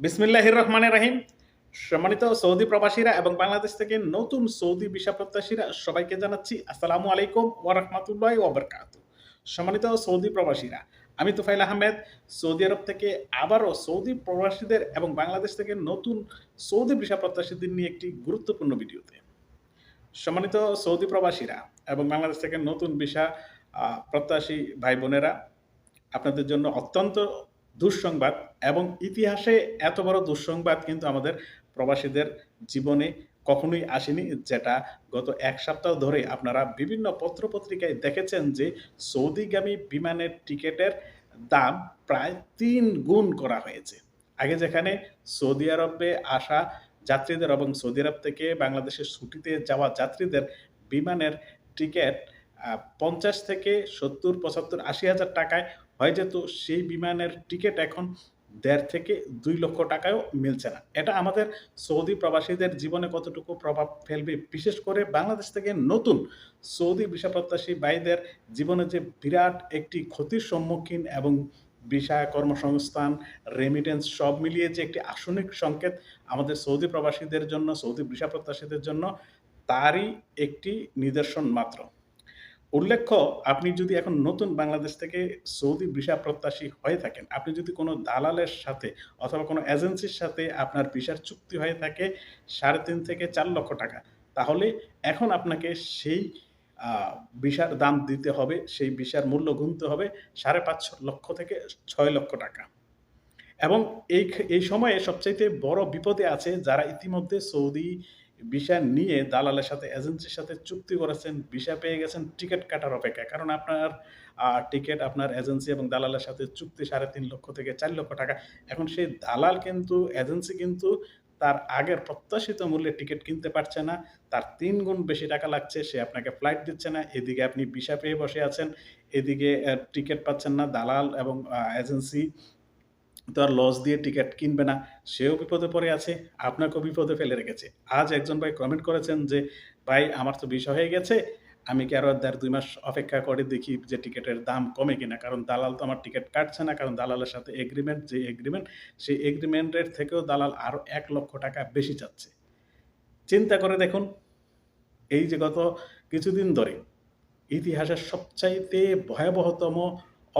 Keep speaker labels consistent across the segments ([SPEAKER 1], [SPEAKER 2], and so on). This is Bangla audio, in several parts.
[SPEAKER 1] বিসমিল্লাহির রহমানের রাহিম। সম্মানিত সৌদি প্রবাসীরা এবং বাংলাদেশ থেকে নতুন সৌদি ভিসা প্রত্যাশীরা সবাইকে জানাচ্ছি আসসালামু আলাইকুম ওয়া রাহমাতুল্লাহি ওয়া সম্মানিত সৌদি প্রবাসীরা আমি তুফাইল আহমেদ সৌদি আরব থেকে আবারও সৌদি প্রবাসীদের এবং বাংলাদেশ থেকে নতুন সৌদি ভিসা প্রত্যাশীদের নিয়ে একটি গুরুত্বপূর্ণ ভিডিওতে। সম্মানিত সৌদি প্রবাসীরা এবং বাংলাদেশ থেকে নতুন আহ, প্রত্যাশী ভাই বোনেরা আপনাদের জন্য অত্যন্ত দুঃসংবাদ এবং ইতিহাসে এত বড় দুঃসংবাদ কিন্তু আমাদের প্রবাসীদের জীবনে কখনোই আসেনি, যেটা গত এক সপ্তাহ ধরে আপনারা বিভিন্ন পত্রপত্রিকায় দেখেছেন যে সৌদিগামী বিমানের টিকেটের দাম প্রায় তিন গুণ করা হয়েছে। আগে যেখানে সৌদি আরবে আসা যাত্রীদের এবং সৌদি আরব থেকে বাংলাদেশের ছুটিতে যাওয়া যাত্রীদের বিমানের টিকিট পঞ্চাশ থেকে সত্তর, পঁচাত্তর, আশি হাজার টাকায় হয় যেত সেই বিমানের টিকিট এখন দেড় থেকে দুই লক্ষ টাকায়ও মিলছে না। এটা আমাদের সৌদি প্রবাসীদের জীবনে কতটুকু প্রভাব ফেলবে? বিশেষ করে বাংলাদেশ থেকে নতুন সৌদি ভিসা প্রত্যাশী ভাইদের জীবনে যে বিরাট একটি ক্ষতির সম্মুখীন এবং ভিসা কর্মসংস্থান রেমিটেন্স সব মিলিয়ে যে একটি আসনিক সংকেত আমাদের সৌদি প্রবাসীদের জন্য, সৌদি ভিসা প্রত্যাশীদের জন্য, তারই একটি নিদর্শন মাত্র। উল্লেখ্য, আপনি যদি এখন নতুন বাংলাদেশ থেকে সৌদি ভিসা প্রত্যাশী হয়ে থাকেন, আপনি যদি কোনো দালালের সাথে অথবা কোনো এজেন্সির সাথে আপনার ভিসার চুক্তি হয়ে থাকে সাড়ে তিন থেকে চার লক্ষ টাকা, তাহলে এখন আপনাকে সেই ভিসার দাম দিতে হবে, সেই ভিসার মূল্য গুনতে হবে সাড়ে পাঁচ লক্ষ থেকে ছয় লক্ষ টাকা। এবং এই এই সময়ে সবচাইতে বড় বিপদে আছে যারা ইতিমধ্যে সৌদি ভিসা নিয়ে দালালের সাথে, এজেন্সির সাথে চুক্তি করেছেন, ভিসা পেয়ে গেছেন, টিকিট কাটার অপেক্ষা কারণ আপনার টিকিট আপনার এজেন্সি এবং দালালের সাথে চুক্তি সাড়ে তিন লক্ষ থেকে চার লক্ষ টাকা। এখন সেই দালাল কিন্তু, এজেন্সি কিন্তু তার আগের প্রত্যাশিত মূল্যে টিকিট কিনতে পারছে না। তার তিন গুণ বেশি টাকা লাগছে, সে আপনাকে ফ্লাইট দিচ্ছে না। এদিকে আপনি ভিসা পেয়ে বসে আছেন, এদিকে টিকিট পাচ্ছেন না দালাল এবং এজেন্সি। তো আর লস দিয়ে টিকিট কিনবে না, সেও বিপদে পড়ে আছে, আপনাকেও বিপদে ফেলে রেখেছে। আজ একজন ভাই কমেন্ট করেছেন যে, ভাই, আমার তো বিষয় হয়ে গেছে, আমি কি আরও দেড় দুই মাস অপেক্ষা করে দেখি যে টিকিটের দাম কমে কিনা? কারণ দালাল তো আমার টিকিট কাটছে না, কারণ দালালের সাথে এগ্রিমেন্ট যে এগ্রিমেন্ট সেই এগ্রিমেন্টের থেকেও দালাল আরও এক লক্ষ টাকা বেশি চাচ্ছে। চিন্তা করে দেখুন, এই যে গত কিছুদিন ধরে ইতিহাসের সবচাইতে ভয়াবহতম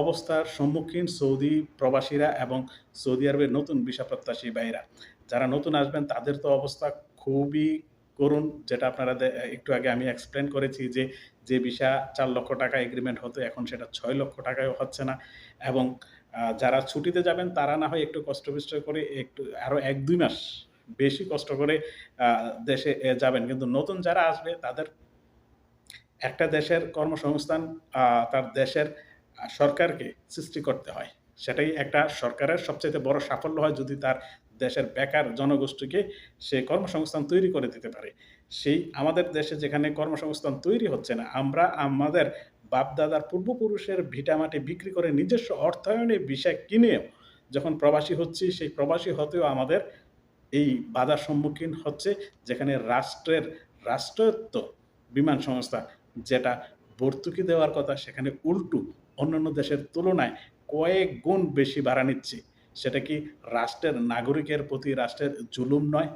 [SPEAKER 1] অবস্থার সম্মুখীন সৌদি প্রবাসীরা এবং সৌদি আরবের নতুন ভিসা প্রত্যাশী ভাইরা যারা নতুন আসবেন, তাদের তো অবস্থা খুবই করুন যেটা আপনারা একটু আগে আমি এক্সপ্লেন করেছি যে যে ভিসা চার লক্ষ টাকা এগ্রিমেন্ট হতো, এখন সেটা ছয় লক্ষ টাকায় হচ্ছে না। এবং যারা ছুটিতে যাবেন, তারা না হয় একটু কষ্ট বিষ্ট করে, একটু আরও এক দুই মাস বেশি কষ্ট করে দেশে যাবেন। কিন্তু নতুন যারা আসবে, তাদের একটা দেশের কর্মসংস্থান তার দেশের সরকারকে সৃষ্টি করতে হয়। সেটাই একটা সরকারের সবচেয়ে বড় সাফল্য হয় যদি তার দেশের বেকার জনগোষ্ঠীকে সে কর্মসংস্থান তৈরি করে দিতে পারে। সেই আমাদের দেশে যেখানে কর্মসংস্থান তৈরি হচ্ছে না, আমরা আমাদের বাপদাদার পূর্বপুরুষের ভিটামাটি বিক্রি করে নিজস্ব অর্থায়নে বিষয় কিনেও যখন প্রবাসী হচ্ছি, সেই প্রবাসী হতেও আমাদের এই বাধার সম্মুখীন হচ্ছে, যেখানে রাষ্ট্রের রাষ্ট্রায়ত্ত বিমান সংস্থা যেটা ভর্তুকি দেওয়ার কথা, সেখানে উল্টু অন্যান্য দেশের তুলনায় কয়েক গুণ বেশি ভাড়া নিচ্ছে। সেটা কি রাষ্ট্রের নাগরিকের প্রতি রাষ্ট্রের জুলুম নয়?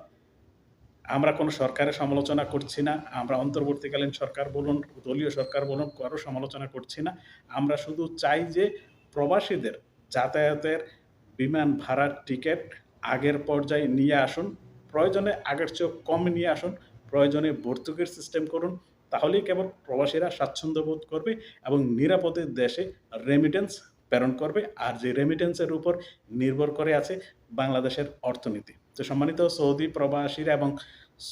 [SPEAKER 1] আমরা কোনো সরকারের সমালোচনা করছি না, আমরা অন্তর্বর্তীকালীন সরকার বলুন, দলীয় সরকার বলুন, কারও সমালোচনা করছি না। আমরা শুধু চাই যে প্রবাসীদের যাতায়াতের বিমান ভাড়ার টিকিট আগের পর্যায়ে নিয়ে আসুন, প্রয়োজনে আগের চেয়েও কম নিয়ে আসুন, প্রয়োজনে ভর্তুকির সিস্টেম করুন তাহলেই কেবল প্রবাসীরা স্বাচ্ছন্দ্য বোধ করবে এবং নিরাপদে দেশে রেমিটেন্স প্রেরণ করবে। আর যে রেমিটেন্সের উপর নির্ভর করে আছে বাংলাদেশের অর্থনীতি। তো সম্মানিত সৌদি প্রবাসীরা এবং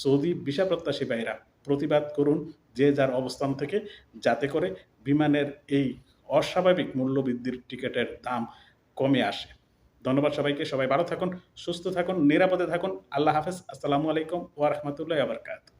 [SPEAKER 1] সৌদি ভিসা প্রত্যাশী ভাইরা প্রতিবাদ করুন যে যার অবস্থান থেকে, যাতে করে বিমানের এই অস্বাভাবিক মূল্যবৃদ্ধির টিকিটের দাম কমে আসে। ধন্যবাদ সবাইকে, সবাই ভালো থাকুন, সুস্থ থাকুন, নিরাপদে থাকুন। আল্লাহ হাফেজ। আসসালামু আলাইকুম ওয়া রাহমাতুল্লাহি ওয়া বারাকাতুহু।